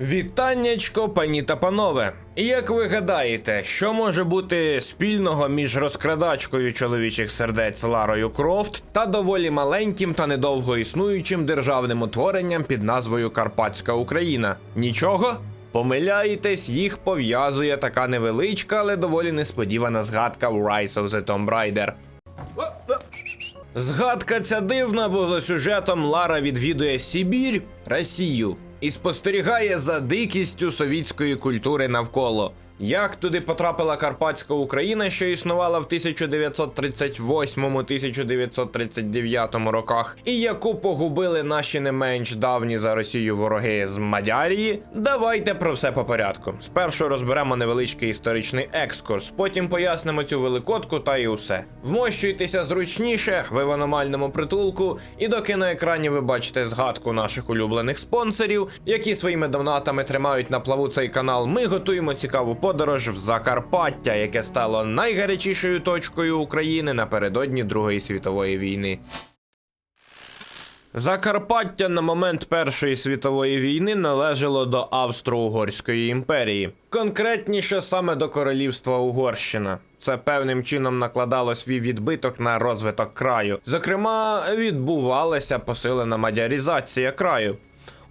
Вітаннячко, пані та панове. Як ви гадаєте, що може бути спільного між розкрадачкою чоловічих сердець Ларою Крофт та доволі маленьким та недовго існуючим державним утворенням під назвою Карпатська Україна? Нічого? Помиляєтесь, їх пов'язує така невеличка, але доволі несподівана згадка в Rise of the Tomb Raider. Згадка ця дивна, бо за сюжетом Лара відвідує Сибір, Росію і спостерігає за дикістю совітської культури навколо. Як туди потрапила Карпатська Україна, що існувала в 1938-1939 роках, і яку погубили наші не менш давні за Росію вороги з Мадярії, давайте про все по порядку. Спершу розберемо невеличкий історичний екскурс, потім пояснимо цю великодку та і усе. Вмощуйтеся зручніше, ви в аномальному притулку, і доки на екрані ви бачите згадку наших улюблених спонсорів, які своїми донатами тримають на плаву цей канал, ми готуємо цікаву подорож в Закарпаття, яке стало найгарячішою точкою України напередодні Другої світової війни. Закарпаття на момент Першої світової війни належало до Австро-Угорської імперії, конкретніше саме до королівства Угорщина. Це певним чином накладало свій відбиток на розвиток краю. Зокрема, відбувалася посилена мадярізація краю.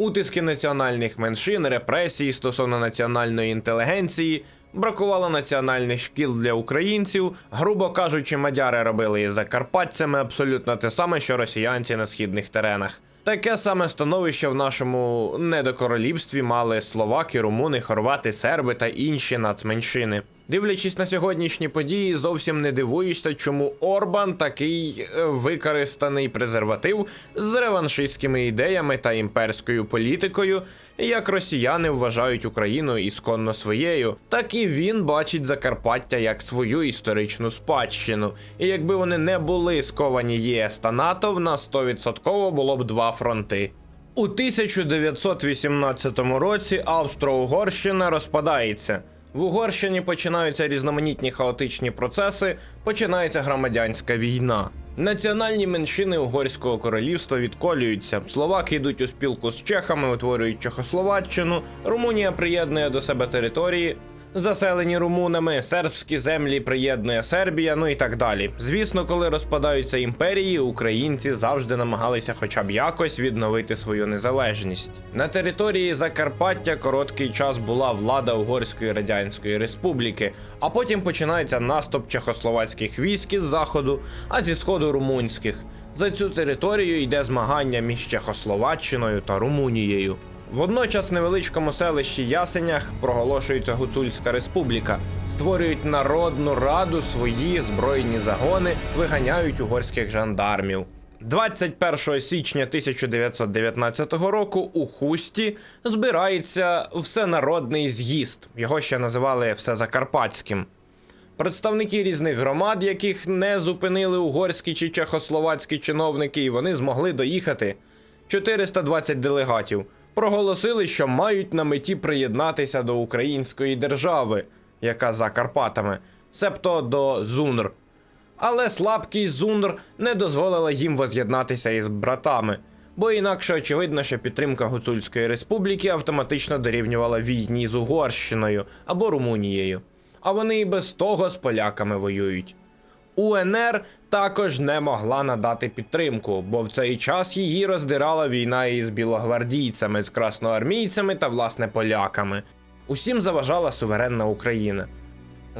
Утиски національних меншин, репресії стосовно національної інтелігенції, бракувало національних шкіл для українців. Грубо кажучи, мадяри робили із закарпатцями абсолютно те саме, що росіянці на східних теренах. Таке саме становище в нашому недокоролівстві мали словаки, румуни, хорвати, серби та інші нацменшини. Дивлячись на сьогоднішні події, зовсім не дивуєшся, чому Орбан такий е, використаний презерватив з реваншистськими ідеями та імперською політикою, як росіяни вважають Україну ісконно своєю, так і він бачить Закарпаття як свою історичну спадщину. І якби вони не були сковані ЄС та НАТО, в нас 100% було б два фронти. У 1918 році Австро-Угорщина розпадається. В Угорщині починаються різноманітні хаотичні процеси, починається громадянська війна. Національні меншини угорського королівства відколюються. Словаки йдуть у спілку з чехами, утворюють Чехословаччину. Румунія приєднує до себе території, заселені румунами, сербські землі приєднує Сербія, ну і так далі. Звісно, коли розпадаються імперії, українці завжди намагалися хоча б якось відновити свою незалежність. На території Закарпаття короткий час була влада Угорської Радянської Республіки, а потім починається наступ чехословацьких військ із заходу, а зі сходу румунських. За цю територію йде змагання між Чехословаччиною та Румунією. Водночас в невеличкому селищі Ясенях проголошується Гуцульська республіка, створюють народну раду, свої збройні загони, виганяють угорських жандармів. 21 січня 1919 року у Хусті збирається всенародний з'їзд. Його ще називали Всезакарпатським. Представники різних громад, яких не зупинили угорські чи чехословацькі чиновники, і вони змогли доїхати. 420 делегатів проголосили, що мають на меті приєднатися до української держави, яка за Карпатами, себто до Зунр. Але слабкість Зунр не дозволила їм воз'єднатися із братами, бо інакше очевидно, що підтримка Гуцульської республіки автоматично дорівнювала війні з Угорщиною або Румунією. А вони і без того з поляками воюють. УНР також не могла надати підтримку, бо в цей час її роздирала війна із білогвардійцями, з красноармійцями та власне поляками. Усім заважала суверенна Україна.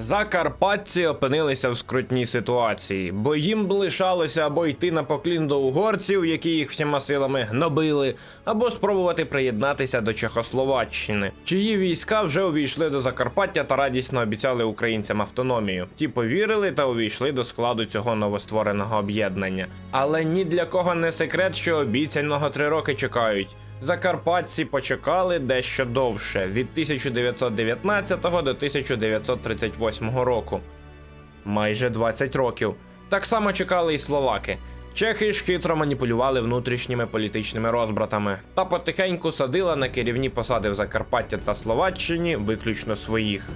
Закарпатці опинилися в скрутній ситуації, бо їм лишалося або йти на поклін до угорців, які їх всіма силами гнобили, або спробувати приєднатися до Чехословаччини, чиї війська вже увійшли до Закарпаття та радісно обіцяли українцям автономію. Ті повірили та увійшли до складу цього новоствореного об'єднання. Але ні для кого не секрет, що обіцяного три роки чекають. Закарпатці почекали дещо довше від 1919 до 1938 року. Майже 20 років. Так само чекали і словаки. Чехи ж хитро маніпулювали внутрішніми політичними розбратами та потихеньку садила на керівні посади в Закарпаття та Словаччині виключно своїх.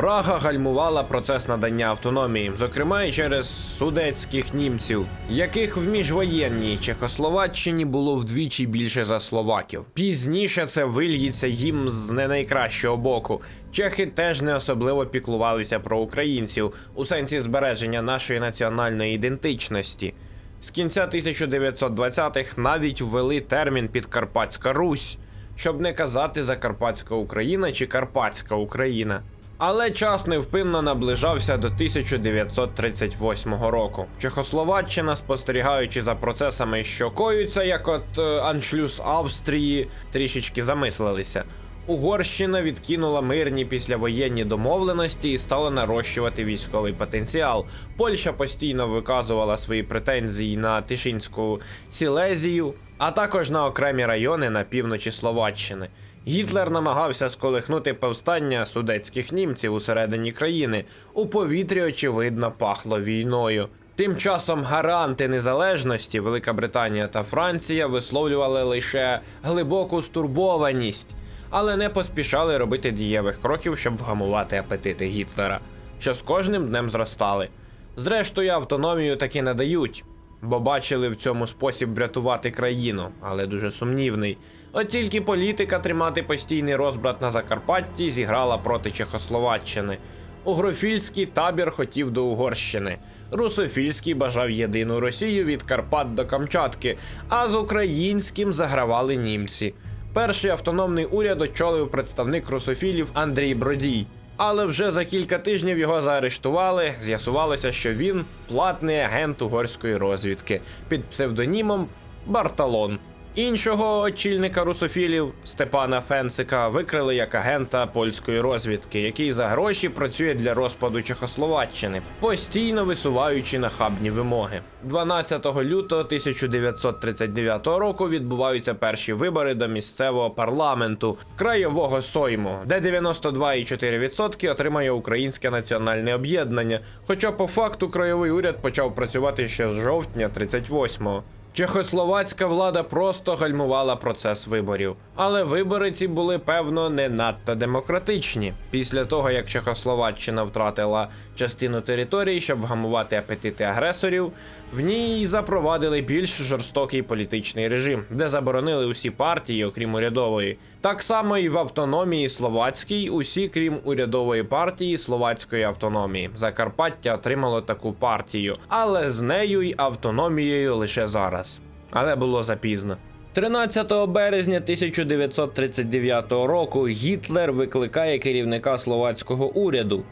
Прага гальмувала процес надання автономії, зокрема і через судецьких німців, яких в міжвоєнній Чехословаччині було вдвічі більше за словаків. Пізніше це вильється їм з не найкращого боку. Чехи теж не особливо піклувалися про українців у сенсі збереження нашої національної ідентичності. З кінця 1920-х навіть ввели термін Підкарпатська Русь, щоб не казати Закарпатська Україна чи Карпатська Україна. Але час невпинно наближався до 1938 року. Чехословаччина, спостерігаючи за процесами, що коються, як от е, аншлюз Австрії, трішечки замислилися. Угорщина відкинула мирні післявоєнні домовленості і стала нарощувати військовий потенціал. Польща постійно виказувала свої претензії на Тишинську Сілезію, а також на окремі райони на півночі Словаччини. Гітлер намагався сколихнути повстання судецьких німців усередині країни. У повітрі, очевидно, пахло війною. Тим часом гаранти незалежності Велика Британія та Франція висловлювали лише глибоку стурбованість, але не поспішали робити дієвих кроків, щоб вгамувати апетити Гітлера, що з кожним днем зростали. Зрештою, автономію таки надають, бо бачили в цьому спосіб врятувати країну, але дуже сумнівний. От тільки політика тримати постійний розбрат на Закарпатті зіграла проти Чехословаччини. Угрофільський табір хотів до Угорщини. Русофільський бажав єдину Росію від Карпат до Камчатки, а з українським загравали німці. Перший автономний уряд очолив представник русофілів Андрій Бродій. Але вже за кілька тижнів його заарештували. З'ясувалося, що він платний агент угорської розвідки під псевдонімом Барталон. Іншого очільника русофілів Степана Фенцика викрили як агента польської розвідки, який за гроші працює для розпаду Чехословаччини, постійно висуваючи нахабні вимоги. 12 лютого 1939 року відбуваються перші вибори до місцевого парламенту краєвого Сойму, де 92,4% отримає Українське національне об'єднання. Хоча по факту краєвий уряд почав працювати ще з жовтня 38-го. Чехословацька влада просто гальмувала процес виборів, але вибори ці були певно не надто демократичні. Після того як Чехословаччина втратила частину території, щоб вгамувати апетити агресорів, в ній запровадили більш жорстокий політичний режим, де заборонили усі партії, окрім урядової. Так само і в автономії словацькій, усі, крім урядової партії Словацької автономії. Закарпаття отримало таку партію, але з нею й автономією лише зараз. Але було запізно. 13 березня 1939 року Гітлер викликає керівника словацького уряду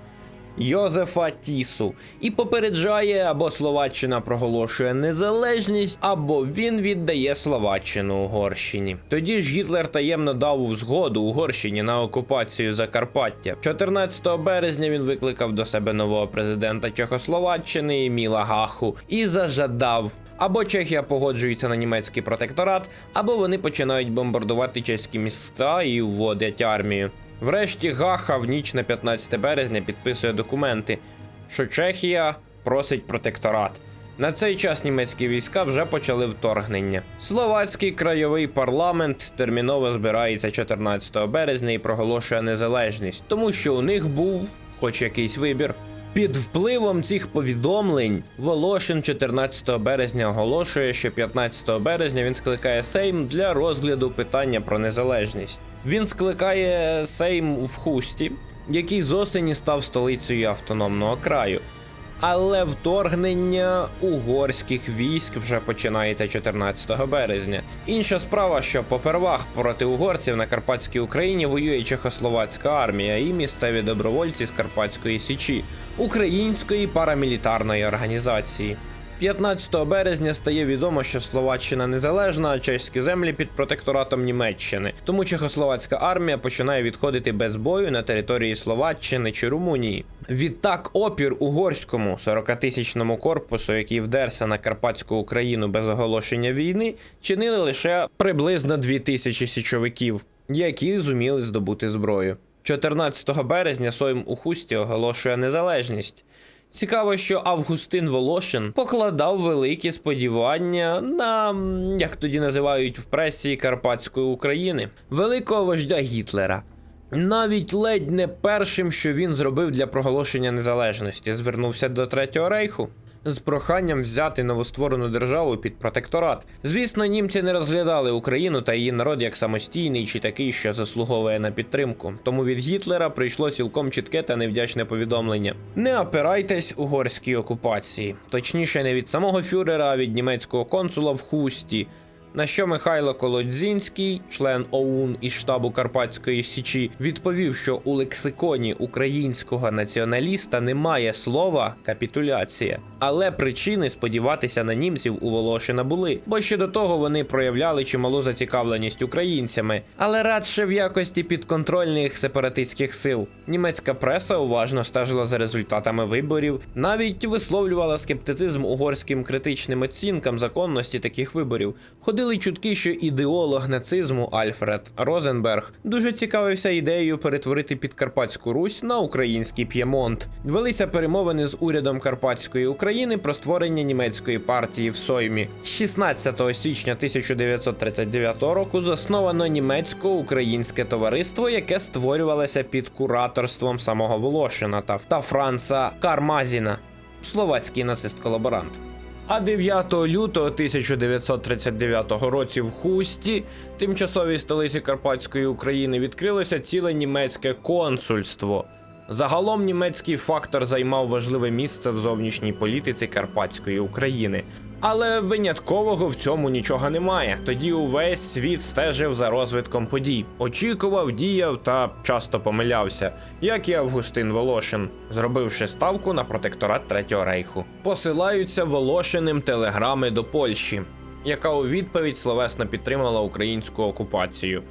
Йозефа Тісу і попереджає, або Словаччина проголошує незалежність, або він віддає Словаччину Угорщині. Тоді ж Гітлер таємно дав згоду Угорщині на окупацію Закарпаття. 14 березня він викликав до себе нового президента Чехословаччини Еміла Гаху і зажадав. Або Чехія погоджується на німецький протекторат, або вони починають бомбардувати чеські міста і вводять армію. Врешті Гаха в ніч на 15 березня підписує документи, що Чехія просить протекторат. На цей час німецькі війська вже почали вторгнення. Словацький краєвий парламент терміново збирається 14 березня і проголошує незалежність, тому що у них був хоч якийсь вибір. Під впливом цих повідомлень Волошин 14 березня оголошує, що 15 березня він скликає Сейм для розгляду питання про незалежність. Він скликає Сейм в Хусті, який з осені став столицею автономного краю. Але вторгнення угорських військ вже починається 14 березня. Інша справа, що попервах проти угорців на Карпатській Україні воює Чехословацька армія і місцеві добровольці з Карпатської Січі, української парамілітарної організації. 15 березня стає відомо, що Словаччина незалежна, а чеські землі під протекторатом Німеччини. Тому чехословацька армія починає відходити без бою на території Словаччини чи Румунії. Відтак, опір угорському 40-тисячному корпусу, який вдерся на Карпатську Україну без оголошення війни, чинили лише приблизно 2000 січовиків, які зуміли здобути зброю. 14 березня Сойм у Хусті оголошує незалежність. Цікаво, що Августин Волошин покладав великі сподівання на, як тоді називають в пресі Карпатської України, великого вождя Гітлера. Навіть ледь не першим, що він зробив для проголошення незалежності, звернувся до Третього рейху з проханням взяти новостворену державу під протекторат. Звісно, німці не розглядали Україну та її народ як самостійний чи такий, що заслуговує на підтримку. Тому від Гітлера прийшло цілком чітке та невдячне повідомлення: не опирайтесь угорській окупації, точніше, не від самого фюрера, а від німецького консула в Хусті. На що Михайло Колодзінський, член ОУН із штабу Карпатської Січі, відповів, що у лексиконі українського націоналіста немає слова капітуляція, але причини сподіватися на німців у Волошина були, бо ще до того вони проявляли чималу зацікавленість українцями, але радше в якості підконтрольних сепаратистських сил. Німецька преса уважно стежила за результатами виборів, навіть висловлювала скептицизм угорським критичним оцінкам законності таких виборів. Ходили чутки, що ідеолог нацизму Альфред Розенберг дуже цікавився ідеєю перетворити Підкарпатську Русь на український П'ємонт. Велися перемовини з урядом Карпатської України про створення німецької партії в Соймі. 16 січня 1939 року засновано німецько-українське товариство, яке створювалося під кураторством самого Волошина та Франца Кармазіна, словацький нацист-колаборант. А 9 лютого 1939 році в Хусті, тимчасовій столиці Карпатської України, відкрилося ціле німецьке консульство. Загалом німецький фактор займав важливе місце в зовнішній політиці Карпатської України. Але виняткового в цьому нічого немає. Тоді увесь світ стежив за розвитком подій, очікував, діяв та часто помилявся, як і Августин Волошин, зробивши ставку на протекторат Третього рейху. Посилаються Волошиним телеграми до Польщі, яка у відповідь словесно підтримала українську окупацію.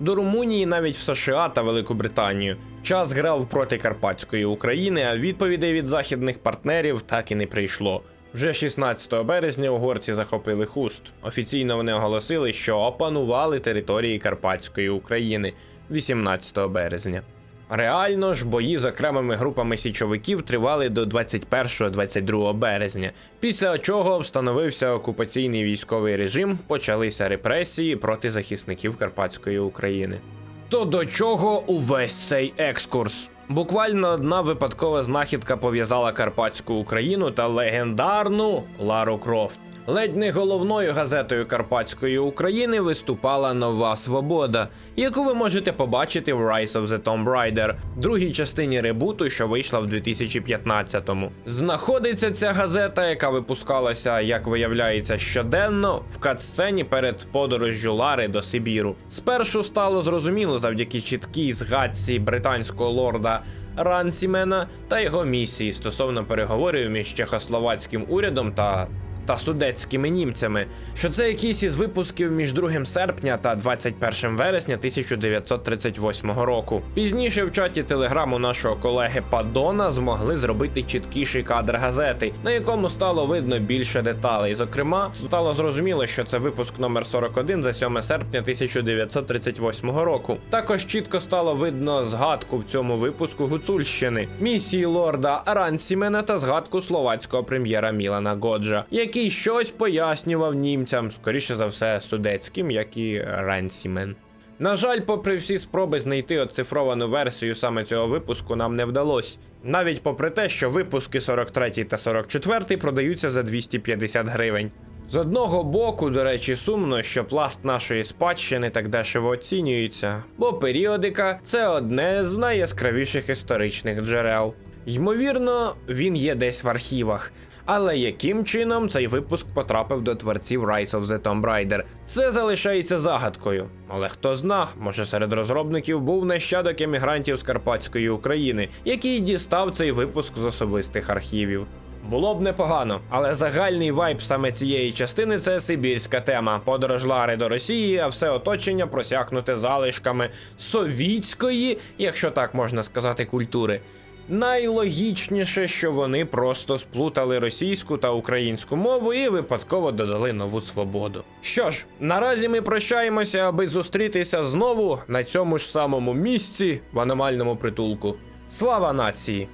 До Румунії, навіть в США та Великобританію. Час грав проти Карпатської України, а відповідей від західних партнерів так і не прийшло. Вже 16 березня угорці захопили хуст. Офіційно вони оголосили, що опанували території Карпатської України 18 березня. Реально ж бої з окремими групами січовиків тривали до 21-22 березня, після чого встановився окупаційний військовий режим, почалися репресії проти захисників Карпатської України. То до чого увесь цей екскурс? Буквально одна випадкова знахідка пов'язала Карпатську Україну та легендарну Лару Крофт. Ледь не головною газетою Карпатської України виступала Нова Свобода, яку ви можете побачити в Rise of the Tomb Raider, другій частині ребуту, що вийшла в 2015-му. Знаходиться ця газета, яка випускалася, як виявляється, щоденно в катсцені перед подорожжю Лари до Сибіру. Спершу стало зрозуміло завдяки чіткій згадці британського лорда. Рансімена та його місії стосовно переговорів між чехословацьким урядом та та судецькими німцями, що це якийсь із випусків між 2 серпня та 21 вересня 1938 року. Пізніше в чаті телеграму нашого колеги Падона змогли зробити чіткіший кадр газети, на якому стало видно більше деталей. Зокрема, стало зрозуміло, що це випуск номер 41 за 7 серпня 1938 року. Також чітко стало видно згадку в цьому випуску Гуцульщини, місії лорда Рансімена та згадку словацького прем'єра Мілана Годжа, який щось пояснював німцям, скоріше за все, судецьким, як і Рансімен. На жаль, попри всі спроби знайти оцифровану версію саме цього випуску, нам не вдалося. Навіть попри те, що випуски 43 та 44 продаються за 250 гривень. З одного боку, до речі, сумно, що пласт нашої спадщини так дешево оцінюється, бо періодика це одне з найяскравіших історичних джерел. Ймовірно, він є десь в архівах. Але яким чином цей випуск потрапив до творців Rise of the Tomb Raider? Це залишається загадкою. Але хто зна, може серед розробників був нащадок емігрантів з Карпатської України, який дістав цей випуск з особистих архівів. Було б непогано, але загальний вайб саме цієї частини це сибірська тема. Подорож Лари до Росії, а все оточення просякнуте залишками совітської, якщо так можна сказати, культури. Найлогічніше, що вони просто сплутали російську та українську мову і випадково додали нову свободу. Що ж, наразі ми прощаємося, аби зустрітися знову на цьому ж самому місці в аномальному притулку. Слава нації!